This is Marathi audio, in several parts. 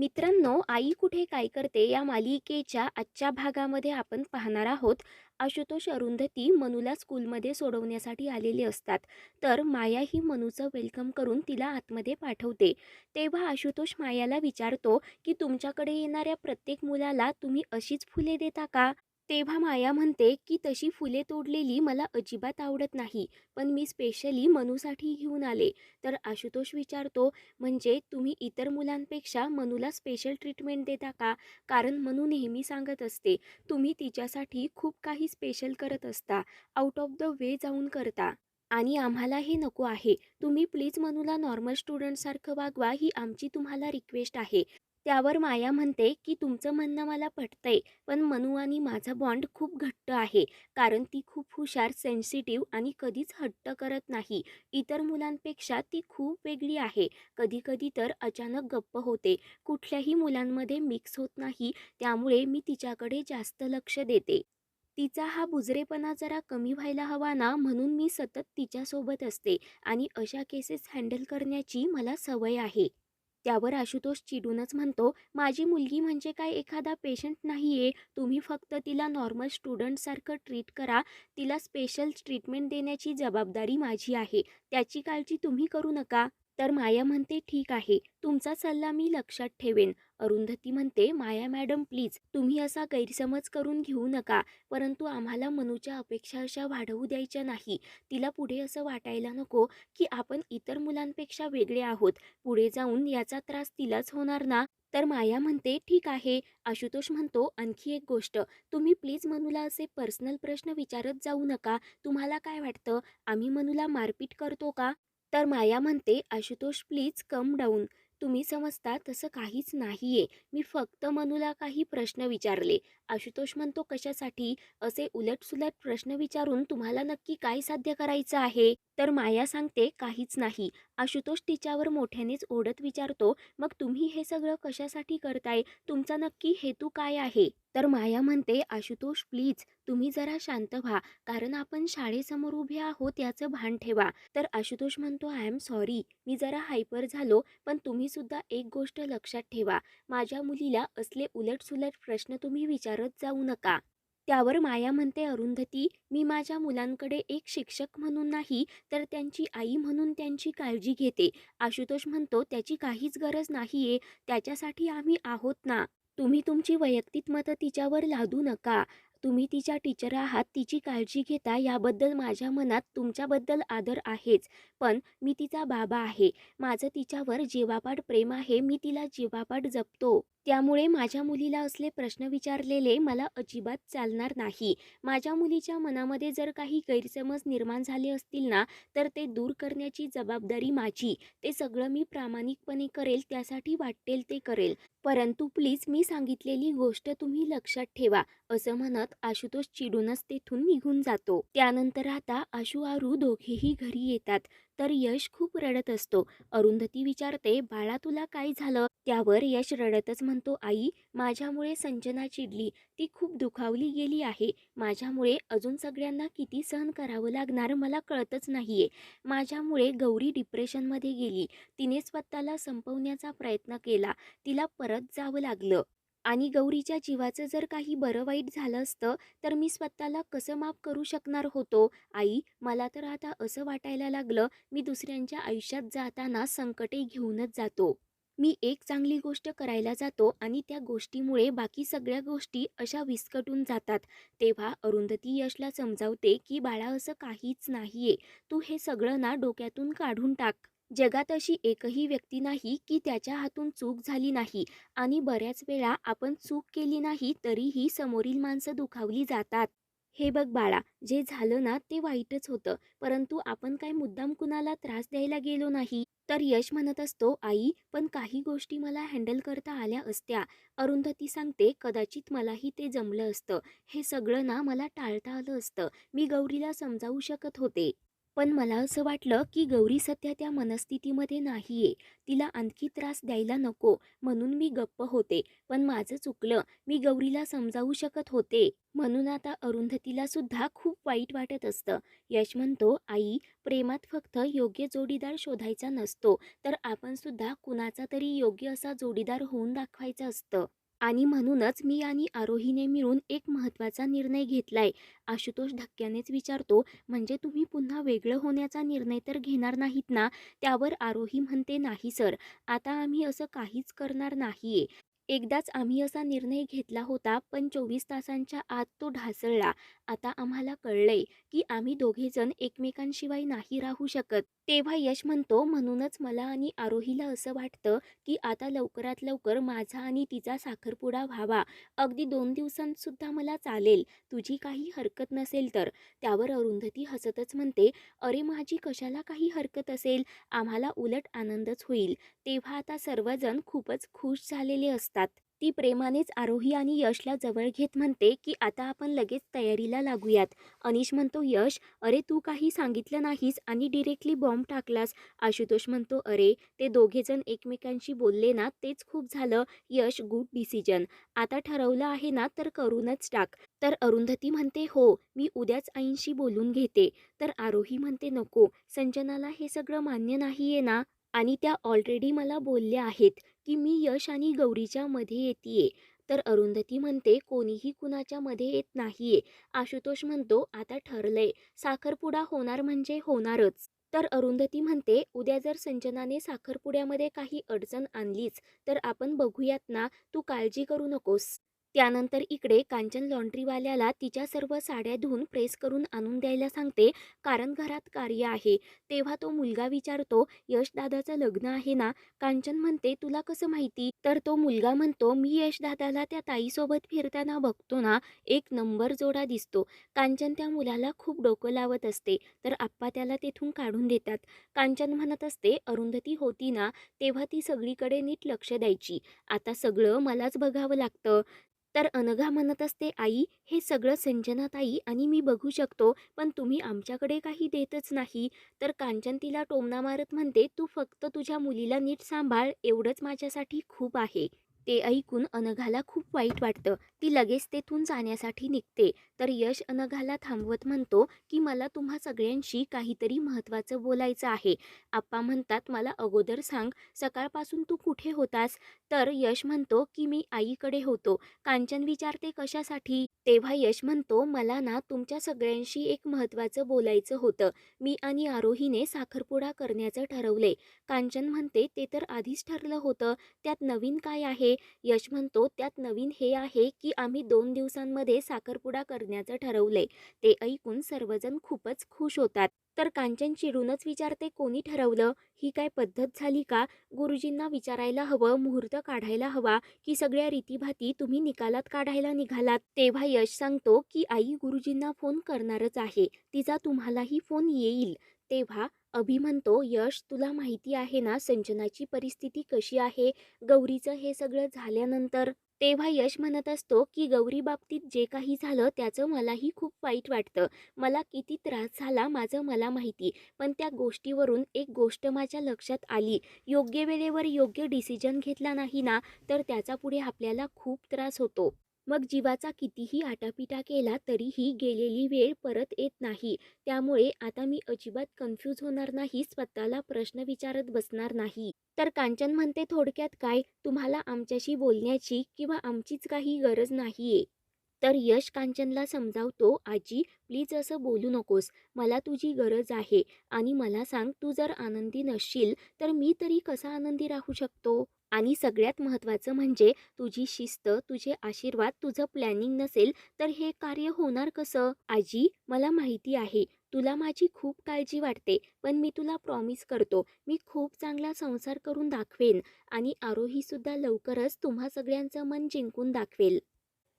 मित्रांनो आई कुठे काय करते या मालिकेच्या आजच्या भागामध्ये आपण पाहणार आहोत. आशुतोष अरुंधती मनूला स्कूलमध्ये सोडवण्यासाठी आलेले असतात. तर माया ही मनूचं वेलकम करून तिला आतमध्ये पाठवते. तेव्हा आशुतोष मायाला विचारतो की तुमच्याकडे येणाऱ्या प्रत्येक मुलाला तुम्ही अशीच फुले देता का? तेव्हा माया म्हणते की तशी फुले तोडलेली मला अजिबात आवडत नाही पण मी स्पेशली मनूसाठी घेऊन आले. तर आशुतोष विचारतो म्हणजे तुम्ही इतर मुलांपेक्षा मनूला स्पेशल ट्रीटमेंट देता का? कारण मनू नेहमी सांगत असते तुम्ही तिच्यासाठी खूप काही स्पेशल करत असता आउट ऑफ द वे जाऊन करता. आणि आम्हाला हे नको आहे. तुम्ही प्लीज मनूला नॉर्मल स्टुडंटसारखं वागवा ही आमची तुम्हाला रिक्वेस्ट आहे. त्यावर माया म्हणते की तुमचं म्हणणं मला पटतंय पण मनू आणि माझा बॉन्ड खूप घट्ट आहे कारण ती खूप हुशार सेन्सिटिव्ह आणि कधीच हट्ट करत नाही. इतर मुलांपेक्षा ती खूप वेगळी आहे. कधीकधी तर अचानक गप्प होते. कुठल्याही मुलांमध्ये मिक्स होत नाही त्यामुळे मी तिच्याकडे जास्त लक्ष देते. तिचा हा बुजरेपणा जरा कमी व्हायला हवा ना म्हणून मी सतत तिच्यासोबत असते आणि अशा केसेस हँडल करण्याची मला सवय आहे. त्यावर आशुतोष चिडूनच म्हणतो माझी मुलगी म्हणजे काय? एखादा पेशंट नाही आहे तुम्ही फक्त तिला नॉर्मल स्टुडंटसारखं ट्रीट करा. तिला स्पेशल ट्रीटमेंट देण्याची जबाबदारी माझी आहे. त्याची काळजी तुम्ही करू नका. तर माया म्हणते ठीक आहे तुमचा सल्ला मी लक्षात ठेवेन. अरुंधती म्हणते माया मॅडम प्लीज तुम्ही असा गैरसमज करून घेऊ नका परंतु आम्हाला मनूच्या अपेक्षा अशा वाढवू द्यायच्या नाही. तिला पुढे असं वाटायला नको की आपण इतर मुलांपेक्षा वेगळे आहोत. पुढे जाऊन याचा त्रास तिलाच होणार ना? तर माया म्हणते ठीक आहे. आशुतोष म्हणतो आणखी एक गोष्ट तुम्ही प्लीज मनूला असे पर्सनल प्रश्न विचारत जाऊ नका. तुम्हाला काय वाटतं आम्ही मनूला मारपीट करतो का? तर माया म्हणते आशुतोष प्लीज कम डाऊन तुम्ही समजता तसं काहीच नाहीये. मी फक्त मनूला काही प्रश्न विचारले. आशुतोष म्हणतो कशासाठी? असे उलटसुलट प्रश्न विचारून तुम्हाला नक्की काय साध्य करायचं आहे? तर माया सांगते काहीच नाही. आशुतोष तिच्यावर मोठ्यानेच ओढत विचारतो मग तुम्ही हे सगळं कशासाठी करताय? तुमचा नक्की हेतू काय आहे? तर माया म्हणते आशुतोष प्लीज तुम्ही जरा शांत व्हा. कारण आपण शाळेसमोर उभे आहोत याचं भान ठेवा. तर आशुतोष म्हणतो आय एम सॉरी. मी जरा हायपर झालो पण तुम्ही सुद्धा एक गोष्ट लक्षात ठेवा. माझ्या मुलीला असले उलटसुलट प्रश्न तुम्ही विचारत जाऊ नका. त्यावर माया म्हणते अरुंधती मी माझ्या मुलांकडे एक शिक्षक म्हणून नाही तर त्यांची आई म्हणून त्यांची काळजी घेते. आशुतोष म्हणतो त्याची काहीच गरज नाहीये. त्याच्यासाठी आम्ही आहोत ना. तुम्ही तुमची वैयक्तिक मतं तिच्यावर लादू नका. तुम्ही तिच्या टीचर आहात तिची काळजी घेता याबद्दल माझ्या मनात तुमच्याबद्दल आदर आहेच. पण मी तिचा बाबा आहे. माझं तिच्यावर जीवापाड प्रेम आहे. मी तिला जीवापाड जपतो. त्यामुळे माझ्या मुलीला असले प्रश्न विचारलेले मला अजिबात चालणार नाही. माझ्या मुलीच्या मनामध्ये जर काही गैरसमज निर्माण झाले असतील ना तर ते दूर करण्याची जबाबदारी माझी. ते सगळं मी प्रामाणिकपणे करेल त्यासाठी वाटेल ते करेल. परंतु प्लीज मी सांगितलेली गोष्ट तुम्ही लक्षात ठेवा असं म्हणत आशुतोष चिडूनच तेथून निघून जातो. त्यानंतर आता आशू आरू दोघेही घरी येतात. तर यश खूप रडत असतो. अरुंधती विचारते बाळा तुला काय झालं? त्यावर यश रडतच म्हणतो आई माझ्यामुळे संजना चिडली. ती खूप दुखावली गेली आहे. माझ्यामुळे अजून सगळ्यांना किती सहन करावं लागणार मला कळतच नाहीये. माझ्यामुळे गौरी डिप्रेशनमध्ये गेली. तिने स्वतःला संपवण्याचा प्रयत्न केला. तिला परत जावं लागलं. आणि गौरीच्या जीवाचं जर काही बरं वाईट झालं असतं तर मी स्वतःला कसं माफ करू शकणार होतो? आई मला तर आता असं वाटायला लागलं मी दुसऱ्यांच्या आयुष्यात जाताना संकटे घेऊनच जातो. मी एक चांगली गोष्ट करायला जातो आणि त्या गोष्टीमुळे बाकी सगळ्या गोष्टी अशा विस्कटून जातात. तेव्हा अरुंधती यशला समजावते की बाळा असं काहीच नाहीये. तू हे सगळं ना डोक्यातून काढून टाक. जगात अशी एकही व्यक्ती नाही की त्याच्या हातून चूक झाली नाही. आणि बऱ्याच वेळा आपण चूक केली नाही तरीही समोरील माणसं दुखावली जातात. हे बघ बाळा जे झालं ना ते वाईटच होतं. परंतु आपण काय मुद्दाम कुणाला त्रास द्यायला गेलो नाही? तर यश म्हणत असतो आई पण काही गोष्टी मला हँडल करता आल्या असत्या. अरुंधती सांगते कदाचित मलाही ते जमलं असतं. हे सगळं ना मला टाळता आलं असतं. मी गौरीला समजावू शकत होते. पण मला असं वाटलं की गौरी सध्या त्या मनस्थितीमध्ये नाही आहे तिला आणखी त्रास द्यायला नको म्हणून मी गप्प होते. पण माझं चुकलं. मी गौरीला समजावू शकत होते. म्हणून आता अरुंधतीला सुद्धा खूप वाईट वाटत असतं. यश म्हणतो आई प्रेमात फक्त योग्य जोडीदार शोधायचा नसतो. तर आपण सुद्धा कुणाचा तरी योग्य असा जोडीदार होऊन दाखवायचं असतं. आणि म्हणूनच मी आणि आरोहीने मिळून एक महत्त्वाचा निर्णय घेतलाय. आशुतोष धक्क्यानेच विचारतो म्हणजे तुम्ही पुन्हा वेगळं होण्याचा निर्णय तर घेणार नाहीत ना? त्यावर आरोही म्हणते नाही सर. आता आम्ही असं काहीच करणार नाहीये. एकदाच आम्ही असा निर्णय घेतला होता पण चोवीस तासांच्या आत तो ढासळला. आता आम्हाला कळलंय की आम्ही दोघेजण एकमेकांशिवाय नाही राहू शकत. तेव्हा यश म्हणतो म्हणूनच मला आणि आरोहीला असं वाटतं की आता लवकरात लवकर माझा आणि तिचा साखरपुडा व्हावा. अगदी दोन दिवसांसुद्धा मला चालेल. तुझी काही हरकत नसेल तर. त्यावर अरुंधती हसतच म्हणते अरे माझी कशाला काही हरकत असेल? आम्हाला उलट आनंदच होईल. तेव्हा आता सर्वजण खूपच खुश झालेले असतात. ती प्रेमानेच आरोही आणि यशला जवळ घेत म्हणते की आता आपण लगेच तयारीला लागूयात. अनिश म्हणतो यश अरे तू काही सांगितलं नाहीस आणि डिरेक्टली बॉम्ब टाकलास. आशुतोष म्हणतो अरे ते दोघेजण एकमेकांशी बोलले ना तेच खूप झालं. यश गुड डिसिजन आता ठरवलं आहे ना तर करूनच टाक. तर अरुंधती म्हणते हो मी उद्याच आईंशी बोलून घेते. तर आरोही म्हणते नको संजनाला हे सगळं मान्य नाही आहे ना? आणि त्या ऑलरेडी मला बोलल्या आहेत. की मी यश आणि गौरीच्या मध्ये येते तर अरुंधती म्हणते कोणीही कुणाच्या मध्ये येत नाहीये. आशुतोष म्हणतो आता ठरलंय. साखरपुडा होणार म्हणजे होणारच. तर अरुंधती म्हणते उद्या जर संजनाने साखरपुड्यामध्ये काही अडचण आणलीच तर आपण बघूयात ना तू काळजी करू नकोस. त्यानंतर इकडे कांचन लॉन्ड्रीवाल्याला तिच्या सर्व साड्या धुवून प्रेस करून आणून द्यायला सांगते कारण घरात कार्य आहे. तेव्हा तो मुलगा विचारतो यश दादाचं लग्न आहे ना? कांचन म्हणते तुला कसं माहिती? तर तो मुलगा म्हणतो मी यश दादाला त्या ताईसोबत फिरताना बघतो ना एक नंबर जोडा दिसतो. कांचन त्या मुलाला खूप डोकं लावत असते तर आप्पा त्याला तेथून काढून देतात. कांचन म्हणत असते अरुंधती होती ना तेव्हा ती सगळीकडे नीट लक्ष द्यायची. आता सगळं मलाच बघावं लागतं. तर अनघा म्हणत असते आई हे सगळं संजनाताई आणि मी बघू शकतो पण तुम्ही आमच्याकडे काही देतच नाही. तर कांचन तिला टोमणा मारत म्हणते तू फक्त तुझ्या मुलीला नीट सांभाळ एवढंच माझ्यासाठी खूप आहे. ते ऐकून अनघाला खूप वाईट वाटतं. ती लगेच तेथून जाण्यासाठी निघते. तर यश अनघाला थांबवत म्हणतो की मला तुम्हा सगळ्यांशी काहीतरी महत्त्वाचं बोलायचं आहे. आप्पा म्हणतात मला अगोदर सांग सकाळपासून तू कुठे होतास? तर यश म्हणतो की मी आईकडे होतो. कांचन विचारते कशासाठी? तेव्हा यश म्हणतो मला ना तुमच्या सगळ्यांशी एक महत्त्वाचं बोलायचं होतं. मी आणि आरोहीने साखरपुडा करण्याचं ठरवले. कांचन म्हणते ते तर आधीच ठरलं होतं. त्यात नवीन काय आहे? यश म्हणतो त्यात नवीन हे आहे की आम्ही दोन दिवसांमध्ये साखरपुडा करण्याचं ठरवलंय. ते ऐकून सर्वजण खूपच खुश होतात. तर कांचन चिडूनच विचारते कोणी ठरवलं? ही काय पद्धत झाली का? गुरुजींना विचारायला हवं मुहूर्त काढायला हवा की सगळ्या रीतीभाती तुम्ही निकालात काढायला निघालात? तेव्हा यश सांगतो की आई गुरुजींना फोन करणारच आहे. तिचा तुम्हालाही फोन येईल. तेव्हा अभि म्हणतो यश तुला माहिती आहे ना संजनाची परिस्थिती कशी आहे? गौरीचं हे सगळं झाल्यानंतर तेव्हा यश म्हणत असतो की गौरी बाबतीत जे काही झालं त्याचं मलाही खूप वाईट वाटतं. मला किती त्रास झाला माझं मला माहिती. पण त्या गोष्टीवरून एक गोष्ट माझ्या लक्षात आली. योग्य वेळेवर योग्य डिसिजन घेतला नाही ना तर त्याचा पुढे आपल्याला खूप त्रास होतो. मग जीवाचा कितीही आटापिटा केला तरीही गेलेली वेळ परत येत नाही. त्यामुळे आता मी अजिबात कन्फ्यूज होणार नाही स्वतःला प्रश्न विचारत बसणार नाही. तर कांचन म्हणते थोडक्यात काय? तुम्हाला आमच्याशी बोलण्याची किंवा आमचीच काही गरज नाहीये. तर यश कांचनला समजावतो आजी प्लीज असं बोलू नकोस. मला तुझी गरज आहे आणि मला सांग तू जर आनंदी नसशील तर मी तरी कसा आनंदी राहू शकतो? आणि सगळ्यात महत्त्वाचं म्हणजे तुझी शिस्त तुझे आशीर्वाद तुझं प्लॅनिंग नसेल तर हे कार्य होणार कसं? आजी मला माहिती आहे तुला माझी खूप काळजी वाटते पण मी तुला प्रॉमिस करतो मी खूप चांगला संसार करून दाखवेन आणि आरोहीसुद्धा लवकरच तुम्हा सगळ्यांचं मन जिंकून दाखवेल.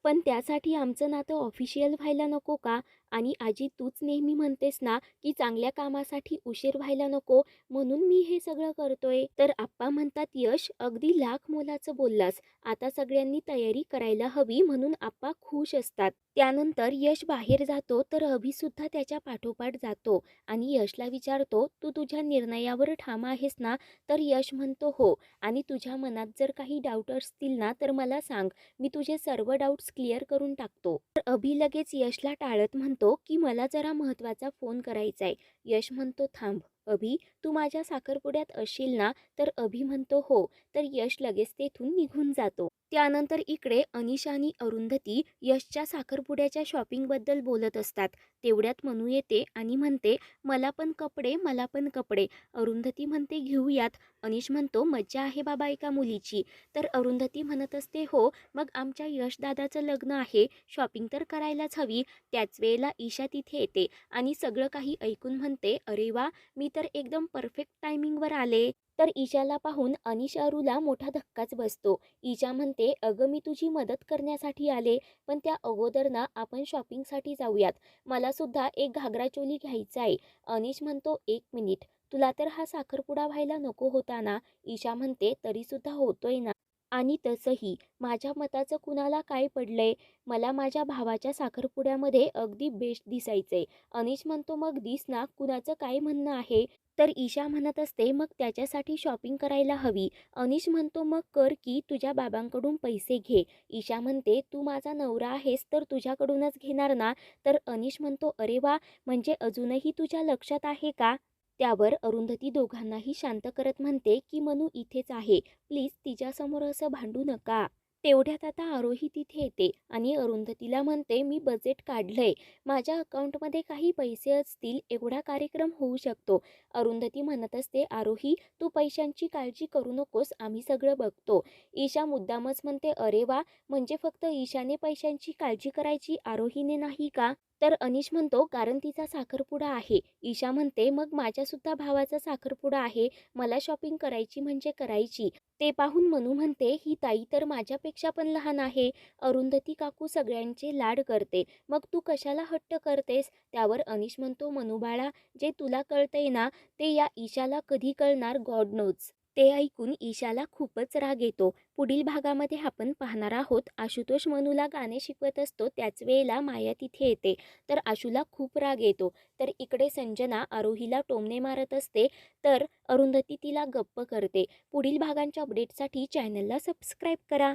पण त्यासाठी आमचं नातं ऑफिशियल व्हायला नको का? आणि आजी तूच नेहमी म्हणतेस ना की चांगल्या कामासाठी उशीर व्हायला नको म्हणून मी हे सगळं करतोय. तर आप्पा म्हणतात यश अगदी लाख मोलाचं बोललास. आता सगळ्यांनी तयारी करायला हवी म्हणून आप्पा खुश असतात. त्यानंतर यश बाहेर जातो तर अभिसुद्धा त्याच्या पाठोपाठ जातो आणि यशला विचारतो तू तुझ्या निर्णयावर ठाम आहेस ना? तर यश म्हणतो हो. आणि तुझ्या मनात जर काही डाऊट असतील ना तर मला सांग. मी तुझे सर्व डाऊट्स क्लिअर करून टाकतो. तर अभि लगेच यशला टाळत म्हणतो की मला जरा महत्त्वाचा फोन करायचा आहे यश म्हणतो थांब अभि तू माझ्या साखरपुड्यात असशील ना तर अभि म्हणतो हो. तर यश लगेच तेथून निघून जातो. त्यानंतर इकडे अनिशा आणि अरुंधती यशच्या साखरपुड्याच्या शॉपिंगबद्दल बोलत असतात. तेवढ्यात मनू येते आणि म्हणते मला पण कपडे मला पण कपडे. अरुंधती म्हणते घेऊयात. अनिश म्हणतो मज्जा आहे बाबा एका मुलीची. तर अरुंधती म्हणत असते हो मग आमच्या यशदादाचं लग्न आहे शॉपिंग तर करायलाच हवी. त्याच वेळेला ईशा तिथे येते आणि सगळं काही ऐकून म्हणते अरे वा मी तर एकदम परफेक्ट टायमिंगवर आले तर ईशाला पाहून अनिश अरूला मोठा धक्काच बसतो. ईशा म्हणते अगं मी तुझी मदत करण्यासाठी आले पण त्या अगोदर ना आपण शॉपिंगसाठी जाऊयात. मला सुद्धा एक घागरा चोली घ्यायचा आहे. अनिश म्हणतो एक मिनिट. तुला तर हा साखरपुडा व्हायला नको होता ना? ईशा म्हणते तरीसुद्धा होतोय ना. आणि तसंही माझ्या मताचं कुणाला काय पडलंय मला माझ्या भावाच्या साखरपुड्यामध्ये अगदी बेस्ट दिसायचंय. अनिश म्हणतो मग दिस ना कुणाचं काय म्हणणं आहे? तर ईशा म्हणत असते मग त्याच्यासाठी शॉपिंग करायला हवी. अनिश म्हणतो मग कर की तुझ्या बाबांकडून पैसे घे. ईशा म्हणते तू माझा नवरा आहेस तर तुझ्याकडूनच घेणार ना? तर अनिश म्हणतो अरे वा म्हणजे अजूनही तुझ्या लक्षात आहे का? त्यावर अरुंधती दोघांनाही शांत करत म्हणते की मनू इथेच आहे. प्लीज तिच्यासमोर असं भांडू नका. तेवढ्यात आता आरोही तिथे येते आणि अरुंधतीला म्हणते मी बजेट काढलंय. माझ्या अकाउंटमध्ये काही पैसे असतील एवढा कार्यक्रम होऊ शकतो. अरुंधती म्हणत असते आरोही तू पैशांची काळजी करू नकोस. आम्ही सगळं बघतो. ईशा मुद्दामच म्हणते अरे वा! म्हणजे फक्त ईशाने पैशांची काळजी करायची आरोहीने नाही का? तर अनिश म्हणतो कारण तिचा साखरपुडा आहे. ईशा म्हणते मग माझ्यासुद्धा भावाचा साखरपुडा आहे. मला शॉपिंग करायची म्हणजे करायची. ते पाहून मनू म्हणते ही ताई तर माझ्यापेक्षा पण लहान आहे. अरुंधती काकू सगळ्यांचे लाड करते. मग तू कशाला हट्ट करतेस? त्यावर अनिश म्हणतो मनुबाळा जे तुला कळतंय ना ते या ईशाला कधी कळणार? गॉड नोज ते ऐकून ईशाला खूपच राग येतो. पुढील भागामध्ये आपण पाहणार आहोत आशुतोष मनूला गाणे शिकवत असतो त्याच वेळेला माया तिथे येते. तर आशूला खूप राग येतो. तर इकडे संजना आरोहीला टोमणे मारत असते. तर अरुंधती तिला गप्प करते. पुढील भागांच्या अपडेटसाठी चॅनलला सबस्क्राईब करा.